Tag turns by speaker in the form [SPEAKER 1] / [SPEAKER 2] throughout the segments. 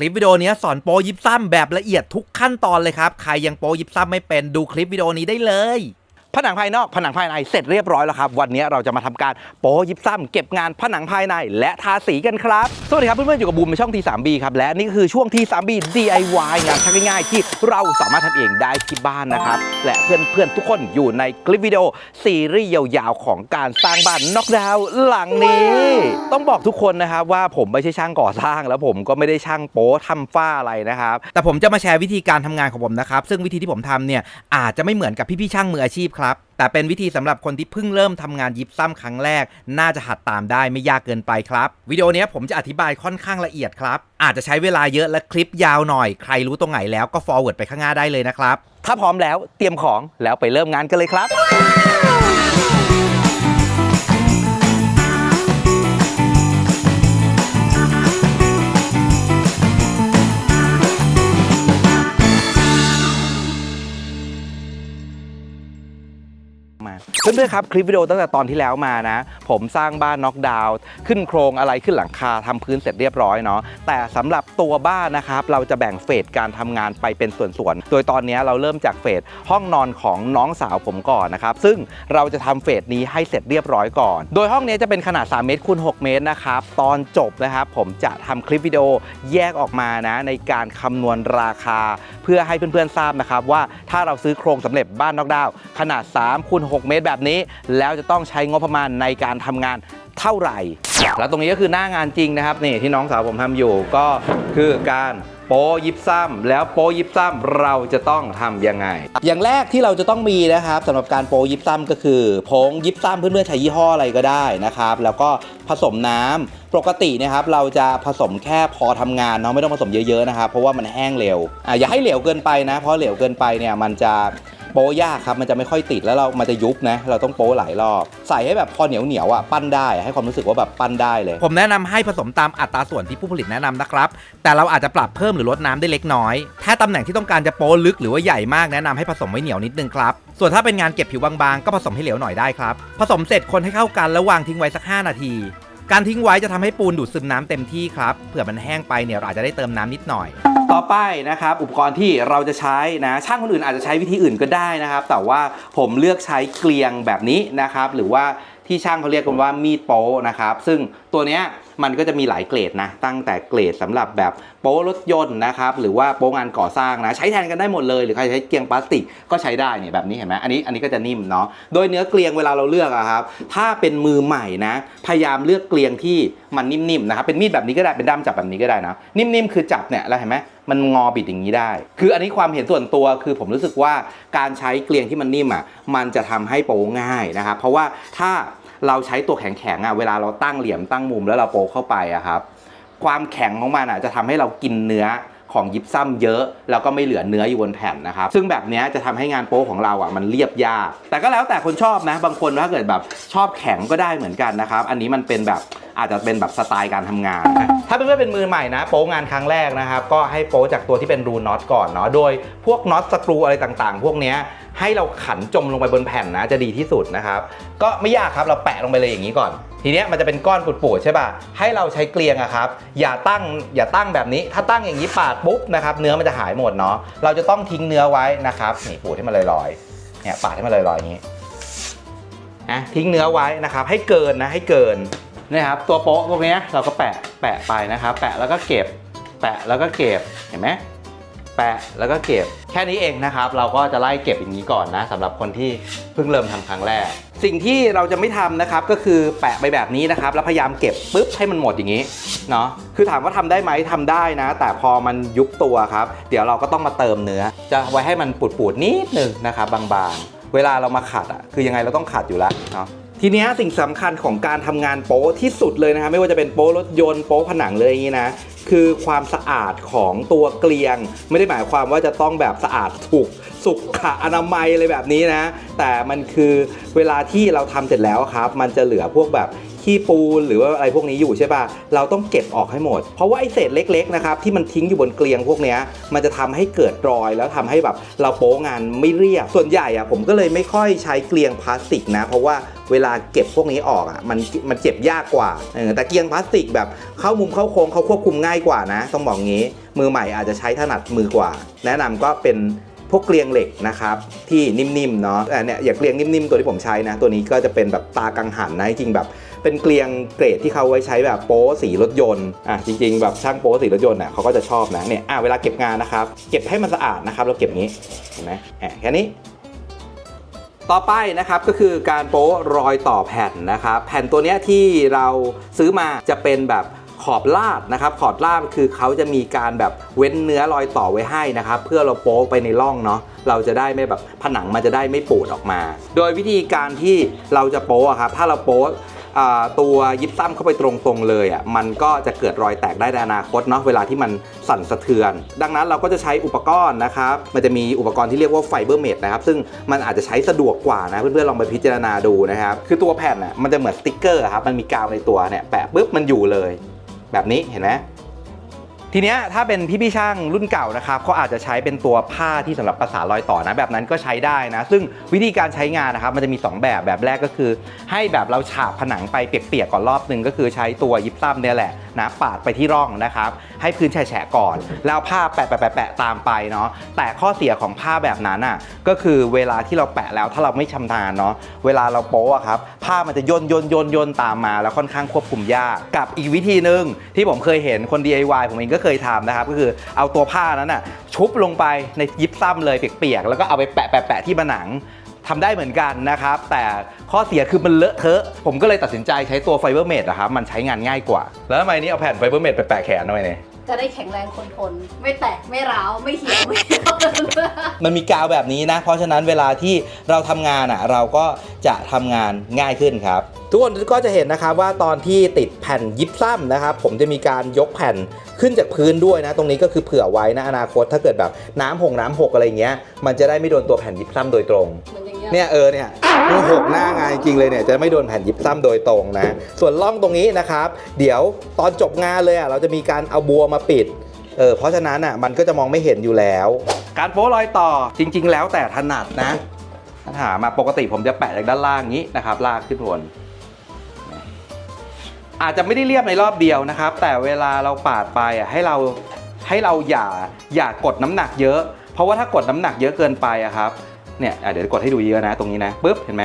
[SPEAKER 1] คลิปวิดีโอนี้สอนโปยิบซ้ำแบบละเอียดทุกขั้นตอนเลยครับ ใครยังโปยิบซ้ำไม่เป็นดูคลิปวิดีโอนี้ได้เลย
[SPEAKER 2] ผนังภายนอกผนังภายในเสร็จเรียบร้อยแล้วครับ วันนี้เราจะมาทำการโป๊ยิบซ้ำเก็บงานผนังภายในและทาสีกันครับ สวัสดีครับเพื่อนๆอยู่กับบูมในช่อง T3B ครับ และนี่ก็คือช่วง T3B DIY งานชักง่ายๆ ที่เราสามารถทำเองได้ที่บ้านนะครับ และเพื่อนๆทุกคนอยู่ในคลิปวิดีโอซีรีส์ยาวๆของการสร้างบ้านนอกดาวหลังนี้ ต้องบอกทุกคนนะครับว่าผมไม่ใช่ช่างก่อสร้าง แล้วผมก็ไม่ได้ช่างโป๊ทำฝ้าอะไรนะครับ
[SPEAKER 1] แต่ผมจะมาแชร์วิธีการทำงานของผมนะครับซึ่งวิธีที่ผมทำเนี่ยอาจจะไม่เหมือนกับพี่ๆช่างมืออาชีพครับ แต่เป็นวิธีสำหรับคนที่เพิ่งเริ่มทำงานยิบซ้ำครั้งแรก น่าจะหัดตามได้ไม่ยากเกินไปครับ วิดีโอนี้ผมจะอธิบายค่อนข้างละเอียดครับ อาจจะใช้เวลาเยอะและคลิปยาวหน่อย ใครรู้ตรงไหนแล้วก็ forward ไปข้างหน้าได้เลยนะครับ
[SPEAKER 2] ถ้าพร้อมแล้วเตรียมของแล้วไปเริ่มงานกันเลยครับ เพื่อนๆครับคลิปวิดีโอตั้งแต่ตอนที่แล้วมานะ ผมสร้างบ้านน็อกดาวน์ขึ้นโครงอะไรขึ้นหลังคาทำพื้นเสร็จเรียบร้อยเนาะแต่สำหรับตัวบ้านนะครับเราจะแบ่งเฟสการทำงานไปเป็นส่วนๆโดยตอนนี้เราเริ่มจากเฟสห้องนอนของน้องสาวผมก่อนนะครับซึ่งเราจะทำเฟสนี้ให้เสร็จเรียบร้อยก่อน โดยห้องนี้จะเป็นขนาด 3 เมตรคูณ6เมตรนะครับตอนจบนะครับผมจะทำคลิปวิดีโอแยกออกมานะในการคำนวณราคา เพื่อให้เพื่อนๆทราบนะครับว่าถ้าเราซื้อโครงสำเร็จบ้านนอกดาวน์ขนาด3คูณ6เมตรแบบนี้ แล้วจะต้องใช้งบประมาณในการทำงานเท่าไหร่ แล้วตรงนี้ก็คือหน้างานจริงนะครับนี่ที่น้องสาวผมทำอยู่ก็คือการโปะยิบซ้ำแล้วโปะยิบซ้ำเราจะต้องทำยังไง อย่างแรกที่เราจะต้องมีนะครับสำหรับการโปะยิบซ้ำก็คือผงยิบซ้ำเพื่อนๆใช้ยี่ห้ออะไรก็ได้นะครับ แล้วก็ผสมน้ำปกตินะครับเราจะผสมแค่พอทำงานเนาะไม่ต้องผสมเยอะๆนะครับเพราะว่ามันแห้งเร็วอะอย่าให้เหลวเกินไปนะ เพราะเหลวเกินไปเนี่ยมันจะ โป๊ยากครับมันจะไม่ค่อยติดแล้วเรามันจะยุบนะ เราต้องโป๊หลายรอบใส่ให้แบบพอเหนียวเหนียวๆอะปั้นได้ให้ความรู้สึกว่าแบบปั้นได้เลย
[SPEAKER 1] ผมแนะนำให้ผสมตามอัตราส่วนที่ผู้ผลิตแนะนำนะครับ แต่เราอาจจะปรับเพิ่มหรือลดน้ำได้เล็กน้อย ถ้าตำแหน่งที่ต้องการจะโป๊ลึกหรือว่าใหญ่มากแนะนำให้ผสมไว้เหนียวนิดนึงครับส่วนถ้าเป็นงานเก็บผิวบางๆ ก็ผสมให้เหลวหน่อยได้ครับ ผสมเสร็จคนให้เข้ากันแล้ววางทิ้งไว้สัก 5 นาที การทิ้งไว้จะทำให้ปูนดูดซึมน้ำเต็มที่ครับเผื่อมันแห้งไปเนี่ยเราอาจจะได้เติมน้ำนิดหน่อย
[SPEAKER 2] ต่อไปนะครับอุปกรณ์ที่เราจะใช้นะช่างคนอื่นอาจจะใช้วิธีอื่นก็ได้นะครับ แต่ว่าผมเลือกใช้เกลียงแบบนี้นะครับ หรือว่าที่ช่างเขาเรียกกันว่ามีดโป๊นะครับ ซึ่งตัวเนี้ย มันก็จะมีหลายเกรดนะ ตั้งแต่เกรดสำหรับแบบโป๊รถยนต์นะครับ หรือว่าโป๊งานก่อสร้างนะ ใช้แทนกันได้หมดเลย หรือใครใช้เกลียงพลาสติกก็ใช้ได้เนี่ยแบบนี้เห็นไหมอันนี้อันนี้ก็จะนิ่มเนาะ โดยเนื้อเกลียงเวลาเราเลือกอะครับ ถ้าเป็นมือใหม่นะ พยายามเลือกเกลียงที่มันนิ่มๆนะครับ เป็นมีดแบบนี้ก็ได้ เป็นด้ามจับแบบนี้ก็ได้นะ นิ่มๆ คือจับเนี่ยแล้วเห็นไหมมันงอบิดอย่างนี้ได้ คืออันนี้ความเห็นส่วนตัวคือผมรู้สึกว่าการใช้เกลียงที่มันนิ่มอะ มันจะทำให้โปะง่ายนะครับ เพราะว่าถ้า เราใช้ตัวแข็งๆอะเวลาเราตั้งเหลี่ยมตั้งมุมแล้วเราโปเข้าไปอะครับ ความแข็งของมันอะจะทำให้เรากินเนื้อ ของยิปซัมเยอะ แล้วก็ไม่เหลือเนื้ออยู่บนแผ่นนะครับซึ่งแบบนี้จะทำให้งานโป๊ของเราอะมันเรียบยาก แต่ก็แล้วแต่คนชอบนะ บางคนถ้าเกิดแบบชอบแข็งก็ได้เหมือนกันนะครับ อันนี้มันเป็นแบบอาจจะเป็นแบบสไตล์การทำงานนะถ้าเพื่อนๆเป็นมือใหม่นะ โป๊งานครั้งแรกนะครับ ก็ให้โป๊จากตัวที่เป็นรูน็อตก่อนเนาะ โดยพวกน็อตสกรูอะไรต่างๆ พวกนี้ให้เราขันจมลงไปบนแผ่นนะ จะดีที่สุดนะครับ ก็ไม่ยากครับ เราแปะลงไปเลยอย่างนี้ก่อน ทีเนี้ยมันจะเป็นก้อนปูดๆใช่ป่ะ ให้เราใช้เกลียงอะครับ อย่าตั้งอย่าตั้งแบบนี้ ถ้าตั้งอย่างนี้ปาดปุ๊บนะครับเนื้อมันจะหายหมดเนาะ เราจะต้องทิ้งเนื้อไว้นะครับนี่ปูดให้มันลอยๆ เนี่ยปาดให้มันลอยๆอย่างนี้นะทิ้งเนื้อไว้นะครับ ให้เกินนะให้เกินนะครับตัวโป๊ะพวกเนี้ยเราก็แปะแปะไปนะครับ แปะแล้วก็เก็บ แปะแล้วก็เก็บเห็นไหม แปะแล้วก็เก็บแค่นี้เองนะครับ เราก็จะไล่เก็บอย่างนี้ก่อนนะสำหรับคนที่เพิ่งเริ่มทำครั้งแรก สิ่งที่เราจะไม่ทำนะครับก็คือแปะไปแบบนี้นะครับ แล้วพยายามเก็บปุ๊บให้มันหมดอย่างนี้เนาะคือถามว่าทำได้ไหมทำได้นะ แต่พอมันยุบตัวครับ เดี๋ยวเราก็ต้องมาเติมเนื้อ จะไว้ให้มันปูดๆนิดนึงนะครับบางๆ เวลาเรามาขัดอะคือยังไงเราต้องขัดอยู่แล้วเนาะ ทีนี้สิ่งสำคัญของการทำงานโป๊ที่สุดเลยนะครับไม่ว่าจะเป็นโป๊รถยนต์โป๊ผนังเลยอย่างนี้นะคือความสะอาดของตัวเกลียง ไม่ได้หมายความว่าจะต้องแบบสะอาดถูกสุขอนามัยอะไรแบบนี้นะ แต่มันคือเวลาที่เราทำเสร็จแล้วครับ มันจะเหลือพวกแบบ ขี้ปูนหรือว่าอะไรพวกนี้อยู่ใช่ป่ะเราต้องเก็บออกให้หมด เพราะว่าไอเศษเล็กๆนะครับที่มันทิ้งอยู่บนเกลียงพวกนี้มันจะทำให้เกิดรอยแล้วทำให้แบบเราโป๊งานไม่เรียบส่วนใหญ่อะผมก็เลยไม่ค่อยใช้เกลียงพลาสติกนะ เพราะว่าเวลาเก็บพวกนี้ออกอะมันมันเจ็บยากกว่าแต่เกลียงพลาสติกแบบเข้ามุมเข้าโค้งเขาควบคุมง่ายกว่านะ ต้องบอกงี้ มือใหม่อาจจะใช้ถนัดมือกว่า แนะนำก็เป็นพวกเกลียงเหล็กนะครับที่นิ่มๆเนาะเนี่ยอย่างเกลียงนิ่มๆตัวที่ผมใช้นะ ตัวนี้ก็จะเป็นแบบตากังหันนะจริงแบบ เป็นเกลียงเกรดที่เขาไว้ใช้แบบโป๊สีรถยนต์อะจริงๆแบบช่างโป๊สีรถยนต์อะเขาก็จะชอบนะเนี่ยอะเวลาเก็บงานนะครับ เก็บให้มันสะอาดนะครับเราเก็บงี้เห็นไหมอะแค่นี้ต่อไปนะครับก็คือการโป๊รอยต่อแผ่นนะครับแผ่นตัวเนี้ยที่เราซื้อมาจะเป็นแบบขอบลาดนะครับ ขอบลาดคือเขาจะมีการแบบเว้นเนื้อรอยต่อไว้ให้นะครับ เพื่อเราโป๊ไปในร่องเนาะเราจะได้ไม่แบบผนังมันจะได้ไม่ปูดออกมา โดยวิธีการที่เราจะโป๊ะครับถ้าเราโป๊ ตัวยิบซ้ำเข้าไปตรงๆเลยอะมันก็จะเกิดรอยแตกได้ในอนาคตเนาะเวลาที่มันสั่นสะเทือน ดังนั้นเราก็จะใช้อุปกรณ์นะครับ มันจะมีอุปกรณ์ที่เรียกว่าไฟเบอร์เมดนะครับ ซึ่งมันอาจจะใช้สะดวกกว่านะ เพื่อนๆลองไปพิจารณาดูนะครับ คือตัวแผ่นอะมันจะเหมือนสติ๊กเกอร์ครับมันมีกาวในตัวเนี่ยแปะปุ๊บมันอยู่เลย แบบนี้เห็นไหม ทีเนี้ยถ้าเป็นพี่พี่ช่างรุ่นเก่านะครับเขาอาจจะใช้เป็นตัวผ้าที่สำหรับประสานรอยต่อนะแบบนั้นก็ใช้ได้นะ ซึ่งวิธีการใช้งานนะครับมันจะมี 2 แบบแบบแรกก็คือ ให้แบบเราฉาบผนังไปเปียกๆก่อนรอบหนึ่งก็คือใช้ตัวยิปซัมเนี่ยแหละนะปาดไปที่ร่องนะครับให้พื้นแฉะก่อน แล้วผ้าแปะแปะแปะแปะตามไปเนาะแต่ข้อเสียของผ้าแบบนั้นอะก็คือเวลาที่เราแปะแล้วถ้าเราไม่ชำนาญเนาะเวลาเราโป๊ะอะครับผ้ามันจะย่นย่นย่นย่นตามมา แล้วค่อนข้างควบคุมยากกับอีกวิธีหนึ่งที่ผมเคยเห็นคน DIY ผมเองก็เคยทำนะครับ ก็คือเอาตัวผ้านั้นน่ะชุบลงไปในยิปซัมเลยเปียกๆแล้วก็เอาไปแปะแปะแปะที่ผนังทำได้เหมือนกันนะครับ แต่ข้อเสียคือมันเลอะเทอะ ผมก็เลยตัดสินใจใช้ตัวไฟเบอร์เมดนะครับมันใช้งานง่ายกว่า แล้วทำไมนี่เอาแผ่นไฟเบอร์เมดไปแปะแขนทำไมเนี่ย
[SPEAKER 3] จะได้แข็งแรงทนทนไม่แตกไม่ร้าว ไม่เหี่ยวไม่เหี่ยว
[SPEAKER 2] มันมีกาวแบบนี้นะ เพราะฉะนั้นเวลาที่เราทำงานอะ เราก็จะทำงานง่ายขึ้นครับ ทุกคนก็จะเห็นนะครับว่าตอนที่ติดแผ่นยิปซัมนะครับผมจะมีการยกแผ่นขึ้นจากพื้นด้วยนะ ตรงนี้ก็คือเผื่อไว้นะอนาคตถ้าเกิดแบบน้ำหงน้ำหกอะไรเงี้ยมันจะได้ไม่โดนตัวแผ่นยิปซัมโดยตรง
[SPEAKER 3] เหมือนอย่างเงี้ย
[SPEAKER 2] เนี่ยเออเนี่ยมันหกหน้างานจริงเลยเนี่ยจะไม่โดนแผ่นยิบซ้ำโดยตรงนะ ส่วนร่องตรงนี้นะครับ เดี๋ยวตอนจบงานเลยอะเราจะมีการเอาบัวมาปิดเออเพราะฉะนั้นอะมันก็จะมองไม่เห็นอยู่แล้ว การโป๊รอยต่อจริง ๆ แล้วแต่ถนัดนะถ้าถามมาปกติผมจะแปะจากด้านล่างนี้นะครับลากขึ้นบน อาจจะไม่ได้เรียบในรอบเดียวนะครับ แต่เวลาเราปาดไปอะให้เราให้เราอย่าอย่ากดน้ำหนักเยอะ เพราะว่าถ้ากดน้ำหนักเยอะเกินไปอะครับเนี่ยเดี๋ยวกดให้ดูเยอะนะตรงนี้นะปุ๊บเห็นไหม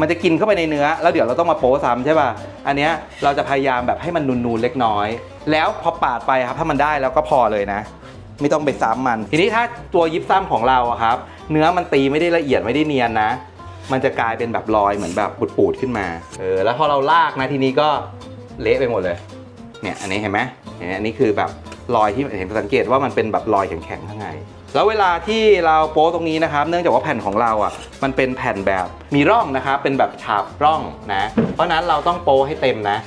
[SPEAKER 2] มันจะกินเข้าไปในเนื้อ แล้วเดี๋ยวเราต้องมาโป๊ซ้ำใช่ป่ะอันเนี้ยเราจะพยายามแบบให้มันนูนๆเล็กน้อย แล้วพอปาดไปครับถ้ามันได้แล้วก็พอเลยนะ ไม่ต้องไปซ้ำมัน ทีนี้ถ้าตัวยิบซ้ำของเราอะครับ เนื้อมันตีไม่ได้ละเอียดไม่ได้เนียนนะ มันจะกลายเป็นแบบรอยเหมือนแบบปูดๆขึ้นมาเออแล้วพอเราลากนะทีนี้ก็ เละไปหมดเลย เนี่ยอันนี้เห็นไหมเนี่ยอันนี้คือแบบรอยที่เห็นสังเกตว่ามันเป็นแบบรอยแข็งๆข้างในแล้วเวลาที่เราโป๊ตรงนี้นะครับ เนื่องจากว่าแผ่นของเราอะมันเป็นแผ่นแบบมีร่องนะครับเป็นแบบฉาบร่องนะ เพราะฉะนั้นเราต้องโป๊ให้เต็มนะ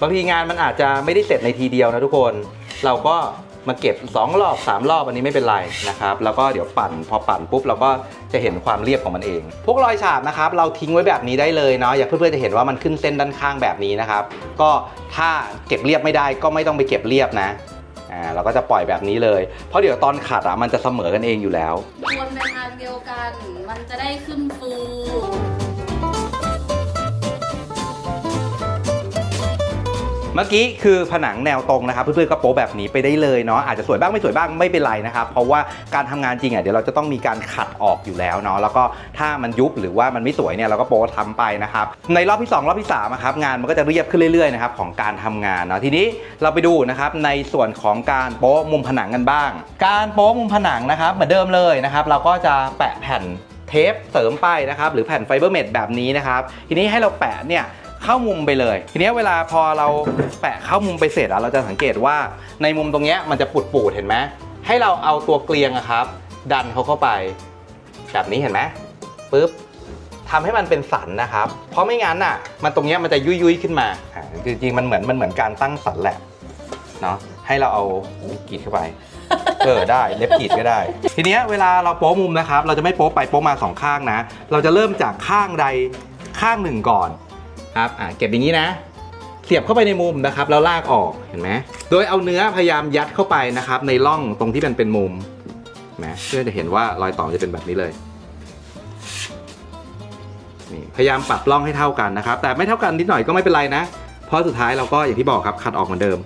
[SPEAKER 2] บางทีงานมันอาจจะไม่ได้เสร็จในทีเดียวนะทุกคน เราก็ มาเก็บ 2 รอบ 3 รอบอันนี้ไม่เป็นไรนะครับแล้วก็เดี๋ยวปั่นพอปั่นปุ๊บเราก็จะเห็นความเรียบของมันเอง พวกรอยฉาบนะครับเราทิ้งไว้แบบนี้ได้เลยเนาะอย่ากเพื่อนๆจะเห็นว่ามันขึ้นเส้นด้านข้างแบบนี้นะครับก็ถ้าเก็บเรียบไม่ได้ก็ไม่ต้องไปเก็บเรียบนะอ่าเราก็จะปล่อยแบบนี้เลย เพราะเดี๋ยวตอนขัดอะมันจะเสมอกันเองอยู่แล้ว
[SPEAKER 3] วนไปทางเดียวกัน มันจะได้ขึ้นฟู
[SPEAKER 2] เมื่อกี้คือผนังแนวตรงนะครับเพื่อนๆก็โป๊แบบนี้ไปได้เลยเนาะอาจจะสวยบ้างไม่สวยบ้างไม่เป็นไรนะครับเพราะว่าการทำงานจริงอะเดี๋ยวเราจะต้องมีการขัดออกอยู่แล้วเนาะแล้วก็ถ้ามันยุบหรือว่ามันไม่สวยเนี่ยเราก็โป๊ทำไปนะครับในรอบที่ 2 รอบที่3อะครับงานมันก็จะเรียบขึ้นเรื่อยๆนะครับของการทำงานเนาะทีนี้เราไปดูนะครับในส่วนของการโป๊มุมผนังกันบ้าง การโป๊มุมผนังนะครับเหมือนเดิมเลยนะครับเราก็จะแปะแผ่นเทปเสริมไปนะครับหรือแผ่นไฟเบอร์เมดแบบนี้นะครับทีนี้ให้เราแปะเนี่ย เข้ามุมไปเลย ทีนี้เวลาพอเราแปะเข้ามุมไปเสร็จแล้วเราจะสังเกตว่าในมุมตรงนี้มันจะปุดปูดเห็นไหมให้เราเอาตัวเกลียงอะครับ ดันเขาเข้าไป แบบนี้เห็นไหมปึ๊บทำให้มันเป็นสันนะครับ เพราะไม่งั้นน่ะ มันตรงนี้มันจะยุยยุยขึ้นมาอ่าจริงๆมันเหมือนมันเหมือนการตั้งสันแหละเนาะให้เราเอากรีดเข้าไปเออได้เล็บกรีดก็ได้ ทีเนี้ยเวลาเราโป๊มุมนะครับ เราจะไม่โป๊ไปโป๊มาสองข้างนะ เราจะเริ่มจากข้างใดข้างหนึ่งก่อน ครับอ่าเก็บอย่างนี้นะ เสียบเข้าไปในมุมนะครับ แล้วลากออกเห็นไหมโดยเอาเนื้อพยายามยัดเข้าไปนะครับ ในร่องตรงที่มันเป็นมุมเห็นไหมเพื่อจะเห็นว่ารอยต่อจะเป็นแบบนี้เลยนี่พยายามปรับร่องให้เท่ากันนะครับ แต่ไม่เท่ากันนิดหน่อยก็ไม่เป็นไรนะ เพราะสุดท้ายเราก็อย่างที่บอกครับขัดออกเหมือนเดิม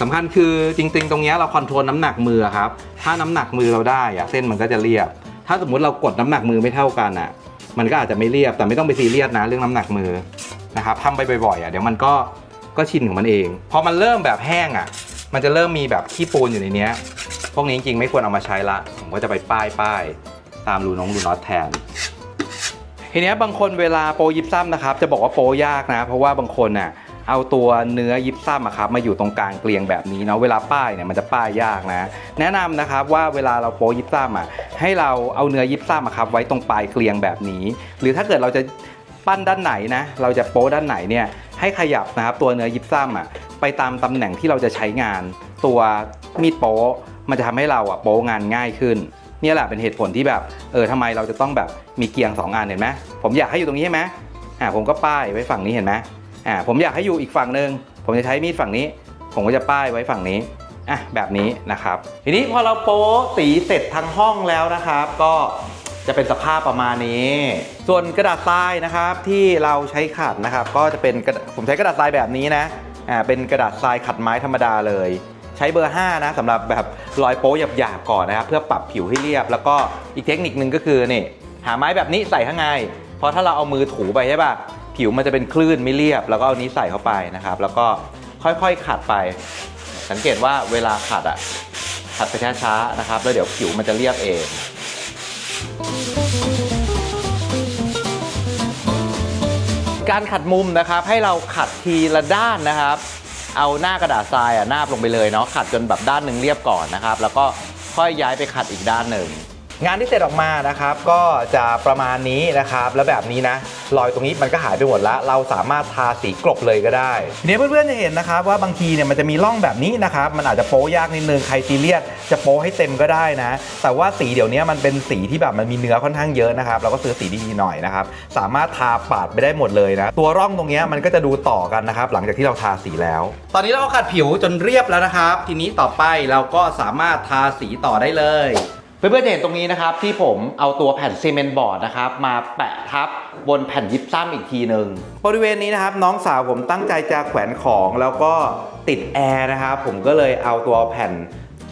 [SPEAKER 2] สำคัญคือจริง ๆ ตรงเนี้ยเราคอนโทรลน้ำหนักมือครับ ถ้าน้ำหนักมือเราได้อะเส้นมันก็จะเรียบ ถ้าสมมุติเรากดน้ำหนักมือไม่เท่ากันอะ มันก็อาจจะไม่เรียบแต่ไม่ต้องไปซีเรียสนะเรื่องน้ำหนักมือนะครับทำไปบ่อยๆอะเดี๋ยวมันก็ก็ชินของมันเองพอมันเริ่มแบบแห้งอะ มันจะเริ่มมีแบบขี้ปูนอยู่ในเนี้ย พวกนี้จริงๆไม่ควรเอามาใช้ละ ผมก็จะไปป้ายป้ายตามรูน้องรูน็อตแทนทีเนี้ยบางคนเวลาโปรยิปซัมนะครับ จะบอกว่าโปรยากนะ เพราะว่าบางคนอะ เอาตัวเนื้อยิปซัมอะครับมาอยู่ตรงกลางเกลียงแบบนี้เนาะเวลาป้ายเนี่ยมันจะป้ายยากนะ แนะนำนะครับว่าเวลาเราโปรยิปซัมอะให้เราเอาเนื้อยิปซัมอะครับไว้ตรงปลายเกลียงแบบนี้ หรือถ้าเกิดเราจะปั้นด้านไหนนะเราจะโป้ด้านไหนเนี่ยให้ขยับนะครับตัวเนื้อยิปซัมอะไปตามตำแหน่งที่เราจะใช้งาน ตัวมีดโป๊มันจะทำให้เราอะโป๊งานง่ายขึ้นนี่แหละเป็นเหตุผลที่แบบเออทำไมเราจะต้องแบบมีเกียงสองอันเห็นไหมผมอยากให้อยู่ตรงนี้ใช่ไหมอ่าผมก็ป้ายไว้ฝั่งนี้เห็นไหม อ่าผมอยากให้อยู่อีกฝั่งหนึ่งผมจะใช้มีดฝั่งนี้ ผมก็จะป้ายไว้ฝั่งนี้อะแบบนี้นะครับ ทีนี้พอเราโป๊สีเสร็จทั้งห้องแล้วนะครับ ก็จะเป็นสภาพประมาณนี้ ส่วนกระดาษทรายนะครับที่เราใช้ขัดนะครับ ก็จะเป็นกระผมใช้กระดาษทรายแบบนี้นะอ่าเป็นกระดาษทรายขัดไม้ธรรมดาเลย ใช้เบอร์ 5 นะสำหรับแบบรอยโป๊หยาบๆก่อนนะครับ เพื่อปรับผิวให้เรียบ แล้วก็อีกเทคนิคนึงก็คือนี่หาไม้แบบนี้ใส่ข้างในเพราะถ้าเราเอามือถูไปใช่ป่ะ ผิวมันจะเป็นคลื่นไม่เรียบ แล้วก็เอานี้ใส่เข้าไปนะครับ แล้วก็ค่อยๆขัดไป สังเกตว่าเวลาขัดอะขัดไปช้าๆนะครับ แล้วเดี๋ยวผิวมันจะเรียบเองการขัดมุมนะครับให้เราขัดทีละด้านนะครับ เอาหน้ากระดาษทรายอะนาบลงไปเลยเนาะขัดจนแบบด้านหนึ่งเรียบก่อนนะครับ แล้วก็ค่อยย้ายไปขัดอีกด้านหนึ่ง งานที่เสร็จออกมานะครับก็จะประมาณนี้นะครับแล้วแบบนี้นะรอยตรงนี้มันก็หายไปหมดแล้วเราสามารถทาสีกลบเลยก็ได้ทีนี้เพื่อนๆจะเห็นนะครับว่าบางทีเนี่ยมันจะมีร่องแบบนี้นะครับมันอาจจะโป๊ยากนิดนึงใครซีเรียสจะโป๊ให้เต็มก็ได้นะ แต่ว่าสีเดี๋ยวนี้มันเป็นสีที่แบบมันมีเนื้อค่อนข้างเยอะนะครับเราก็ซื้อสีดีๆหน่อยนะครับสามารถทาปาดไปได้หมดเลยนะตัวร่องตรงเนี้ยมันก็จะดูต่อกันนะครับหลังจากที่เราทาสีแล้ว ตอนนี้เราก็ขัดผิวจนเรียบแล้วนะครับ ทีนี้ต่อไปเราก็สามารถทาสีต่อได้เลย เพื่อนๆจะเห็นตรงนี้นะครับที่ผมเอาตัวแผ่นซีเมนต์บอร์ดนะครับมาแปะทับบนแผ่นยิปซัมอีกทีหนึ่งบริเวณนี้นะครับน้องสาวผมตั้งใจจะแขวนของแล้วก็ติดแอร์นะครับผมก็เลยเอาตัวแผ่น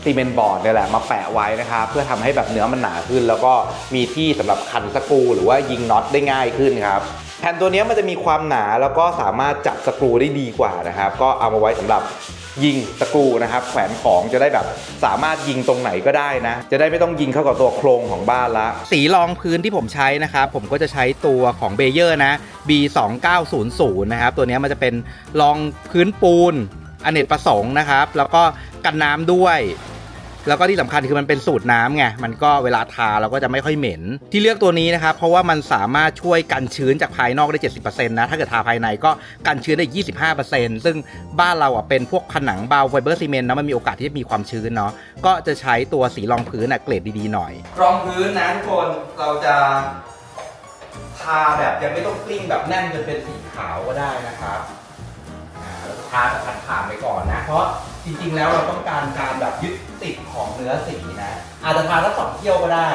[SPEAKER 2] ซีเมนต์บอร์ดเนี่ยแหละมาแปะไว้นะครับเพื่อทำให้แบบเนื้อมันหนาขึ้น แล้วก็มีที่สำหรับคันสกรูหรือว่ายิงน็อตได้ง่ายขึ้นครับแผ่นตัวนี้มันจะมีความหนาแล้วก็สามารถจับสกรูได้ดีกว่านะครับก็เอามาไว้สำหรับ ยิงตะกูนะครับแขวนของจะได้แบบสามารถยิงตรงไหนก็ได้นะ จะได้ไม่ต้องยิงเข้ากับตัวโครงของบ้านละ สีรองพื้นที่ผมใช้นะครับผมก็จะใช้ตัวของเบเยอร์นะ B 2 9 0 0 นะครับตัวนี้มันจะเป็นรองพื้นปูนอเนกประสงค์นะครับ แล้วก็กันน้ำด้วย แล้วก็ที่สำคัญคือมันเป็นสูตรน้ำไงมันก็เวลาทาเราก็จะไม่ค่อยเหม็น ที่เลือกตัวนี้นะครับเพราะว่ามันสามารถช่วยกันชื้นจากภายนอกได้ 70%นะถ้าเกิดทาภายในก็กันชื้นได้ 25%ซึ่งบ้านเราอะเป็นพวกผนังเบาไฟเบอร์ซีเมนต์นะมันมีโอกาสที่จะมีความชื้นเนาะก็จะใช้ตัวสีรองพื้นอะเกรดดีๆหน่อย รองพื้นนะทุกคนเราจะทาแบบยังไม่ต้องกลิ้งแบบแน่นจนเป็นสีขาวก็ได้นะครับ ท่าแล้วทาแบบผ่านไปก่อนนะ เพราะจริงๆแล้วเราต้องการการแบบยึดติดของเนื้อสีนะ อาจจะทาสักสองเที่ยวก็ได้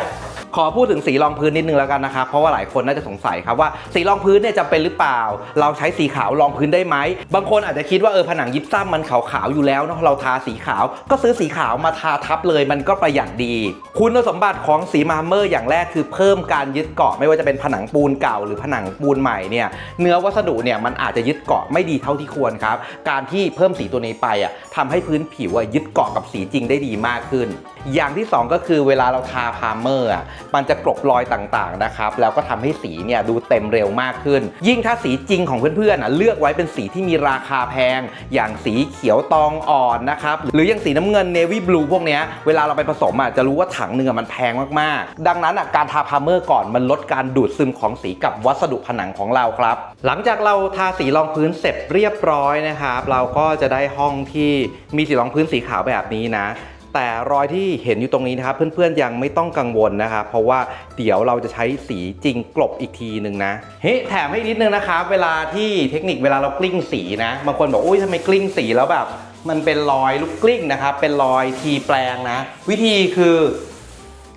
[SPEAKER 2] ขอพูดถึงสีรองพื้นนิดนึงแล้วกันนะครับ เพราะว่าหลายคนน่าจะสงสัยครับว่าสีรองพื้นเนี่ยจำเป็นหรือเปล่า เราใช้สีขาวรองพื้นได้ไหม บางคนอาจจะคิดว่าเออผนังยิปซัมมันขาวๆอยู่แล้วเนาะเราทาสีขาว ก็ซื้อสีขาวมาทาทับเลยมันก็ประหยัดดี คุณสมบัติของสีมาร์เมอร์อย่างแรกคือเพิ่มการยึดเกาะไม่ว่าจะเป็นผนังปูนเก่าหรือผนังปูนใหม่เนี่ยเนื้อวัสดุเนี่ยมันอาจจะยึดเกาะไม่ดีเท่าที่ควรครับ การที่เพิ่มสีตัวนี้ไปอะทำให้พื้นผิวอะยึดเกาะกับสีจริงได้ดีมากขึ้น อย่างที่สองก็คือเวลาเราทาพาร์เมอร์อะ มันจะกลบรอยต่างๆนะครับแล้วก็ทำให้สีเนี่ยดูเต็มเร็วมากขึ้น ยิ่งถ้าสีจริงของเพื่อนๆอะเลือกไว้เป็นสีที่มีราคาแพง อย่างสีเขียวตองอ่อนนะครับหรืออย่างสีน้ำเงินเนวี่บลูพวกเนี้ยเวลาเราไปผสมอะจะรู้ว่าถังหนึ่งอะมันแพงมากๆ ดังนั้นอะการทาพาเมอร์ก่อนมันลดการดูดซึมของสีกับวัสดุผนังของเราครับ หลังจากเราทาสีรองพื้นเสร็จเรียบร้อยนะครับ เราก็จะได้ห้องที่มีสีรองพื้นสีขาวแบบนี้นะ แต่รอยที่เห็นอยู่ตรงนี้นะครับ เพื่อนๆยังไม่ต้องกังวลนะครับ เพราะว่าเดี๋ยวเราจะใช้สีจริงกลบอีกทีหนึ่งนะเฮ้ยแถมให้นิดนึงนะครับ เวลาที่เทคนิคเวลาเรากลิ้งสีนะบางคนบอกอุ้ยทำไมกลิ้งสีแล้วแบบ มันเป็นรอยลูกกลิ้งนะครับ เป็นรอยทีแปลงนะ วิธีคือ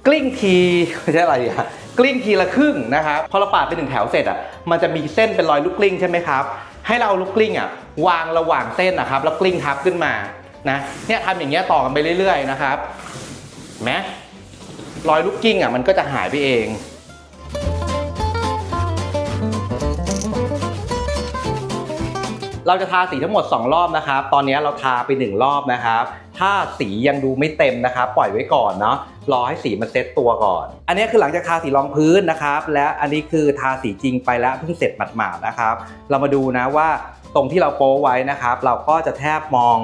[SPEAKER 2] กลิ้งทีไม่ใช่อะไรอะกลิ้งทีละครึ่งนะครับพอเราปาดไปหนึ่งแถวเสร็จอะมันจะมีเส้นเป็นรอยลูกกลิ้งใช่ไหมครับให้เราเอาลูกกลิ้งอะวางระหว่างเส้นนะครับแล้วกลิ้งทับขึ้นมา นะเนี่ยทำอย่างเงี้ยต่อกันไปเรื่อยๆนะครับเห็นไหมรอยลูกกิ้งอะมันก็จะหายไปเองเราจะทาสีทั้งหมด 2 รอบนะครับ ตอนนี้เราทาไป 1 รอบนะครับ ถ้าสียังดูไม่เต็มนะครับ ปล่อยไว้ก่อนเนาะ รอให้สีมันเซ็ตตัวก่อน อันนี้คือหลังจากทาสีรองพื้นนะครับ และอันนี้คือทาสีจริงไปแล้วเพิ่งเสร็จหมาดๆนะครับ เรามาดูนะว่าตรงที่เราโป้ไว้นะครับ เราก็จะแทบมอง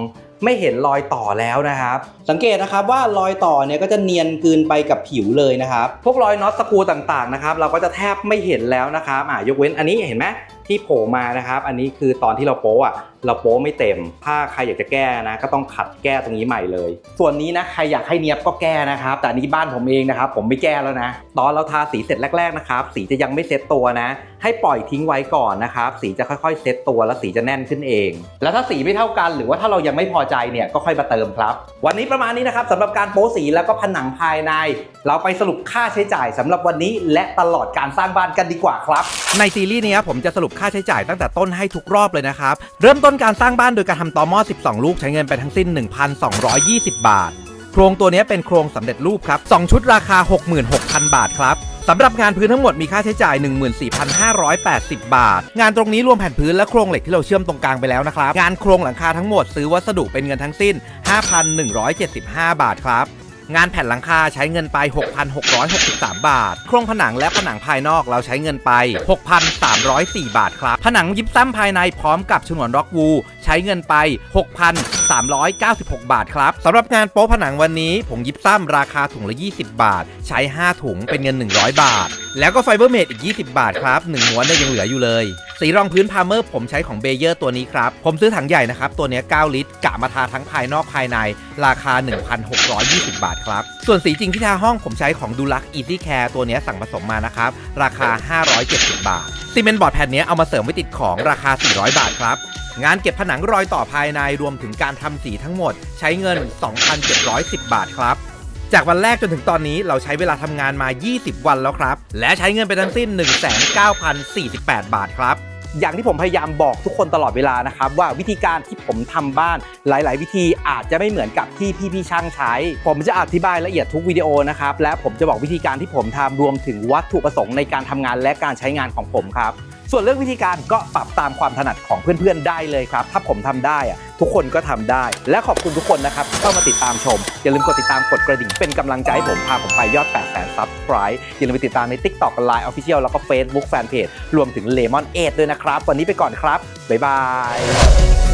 [SPEAKER 2] ไม่เห็นรอยต่อแล้วนะครับ สังเกตนะครับว่ารอยต่อเนี่ยก็จะเนียนกลืนไปกับผิวเลยนะครับ พวกรอยน็อตสกูต่างๆนะครับ เราก็จะแทบไม่เห็นแล้วนะครับอ่ายกเว้นอันนี้เห็นไหม ที่โผล่มานะครับ อันนี้คือตอนที่เราโป้อะเราโป้ไม่เต็ม ถ้าใครอยากจะแก้นะ ก็ต้องขัดแก้ตรงนี้ใหม่เลย ส่วนนี้นะใครอยากให้เนียบก็แก้นะครับ แต่อันนี้บ้านผมเองนะครับ ผมไม่แก้แล้วนะ ตอนเราทาสีเสร็จแรก ๆนะครับ สีจะยังไม่เซ็ตตัวนะ ให้ปล่อยทิ้งไว้ก่อนนะครับ สีจะค่อยๆเซ็ตตัวแล้วสีจะแน่นขึ้นเอง แล้วถ้าสีไม่เท่ากัน หรือว่าถ้าเรายังไม่พอใจเนี่ยก็ค่อยมาเติมครับ วันนี้ประมาณนี้นะครับสำหรับการโป๊สีแล้วก็ผนังภายใน เราไปสรุปค่าใช้จ่ายสำหรับวันนี้ และตลอดการสร้างบ้านกันดีกว่าครับ
[SPEAKER 1] ในซีรีส์นี้ผมจะสรุปค่าใช้จ่ายตั้งแต่ต้นให้ทุกรอบเลยนะครับ เริ่มต้นการสร้างบ้านโดยการทำตอหม้อ12 ลูกใช้เงินไปทั้งสิ้น 1,220 บาท โครงตัวนี้เป็นโครงสำเร็จรูปครับ2ชุดราคา 66,000 บาทครับสำหรับงานพื้นทั้งหมดมีค่าใช้จ่าย 14,580 บาท งานตรงนี้รวมแผ่นพื้นและโครงเหล็กที่เราเชื่อมตรงกลางไปแล้วนะครับ งานโครงหลังคาทั้งหมดซื้อวัสดุเป็นเงินทั้งสิ้น 5,175 บาทครับ งานแผ่นหลังคาใช้เงินไป 6,663 บาท โครงผนังและผนังภายนอกเราใช้เงินไป 6,304 บาทครับ ผนังยิปซัมภายในพร้อมกับฉนวนร็อกวู ใช้เงินไป 6,396 บาทครับสำหรับงานโป๊ผนังวันนี้ผงยิปซัมราคาถุงละ 20 บาท ใช้ 5 ถุงเป็นเงิน 100 บาท แล้วก็ไฟเบอร์เมดอีก 20 บาทครับ 1 ม้วนเนี่ยยังเหลืออยู่เลย สีรองพื้นพาเมอร์ผมใช้ของเบเยอร์ตัวนี้ครับ ผมซื้อถังใหญ่นะครับ ตัวนี้ 9 ลิตร กะมาทาทั้งภายนอกภายใน ราคา 1,620 บาทครับ ส่วนสีจริงที่ทาห้องผมใช้ของดูลัก Easy Care ตัวนี้สั่งผสมมานะครับ ราคา 570 บาทซีเมนต์บอร์ดแผ่นนี้เอามาเสริมไว้ติดของราคา 400 บาทครับงานเก็บผนังรอยต่อภายในรวมถึงการทำสีทั้งหมด ใช้เงิน 2,710 บาทครับจากวันแรกจนถึงตอนนี้เราใช้เวลาทำงานมา 20 วันแล้วครับ และใช้เงินไปทั้งสิ้น 1,9,048 บาทครับ
[SPEAKER 2] อย่างที่ผมพยายามบอกทุกคนตลอดเวลานะครับว่าวิธีการที่ผมทำบ้านหลาย ๆ วิธีอาจจะไม่เหมือนกับที่พี่ๆช่างใช้ ผมจะอธิบายละเอียดทุกวิดีโอนะครับและผมจะบอกวิธีการที่ผมทำรวมถึงวัตถุประสงค์ในการทำงานและการใช้งานของผมครับส่วนเรื่องวิธีการก็ปรับตามความถนัดของเพื่อนๆได้เลยครับ ถ้าผมทำได้อะทุกคนก็ทำได้ และขอบคุณทุกคนนะครับที่เข้ามาติดตามชม อย่าลืมกดติดตามกดกระดิ่งเป็นกำลังใจให้ผมพาผมไปยอด8 subscribe อย่าลืมไปติดตามใน TikTok Line Official แล้วก็ Facebook Fanpage รวมถึง Lemon 8ด้วยนะครับ วันนี้ไปก่อนครับ บ๊ายบาย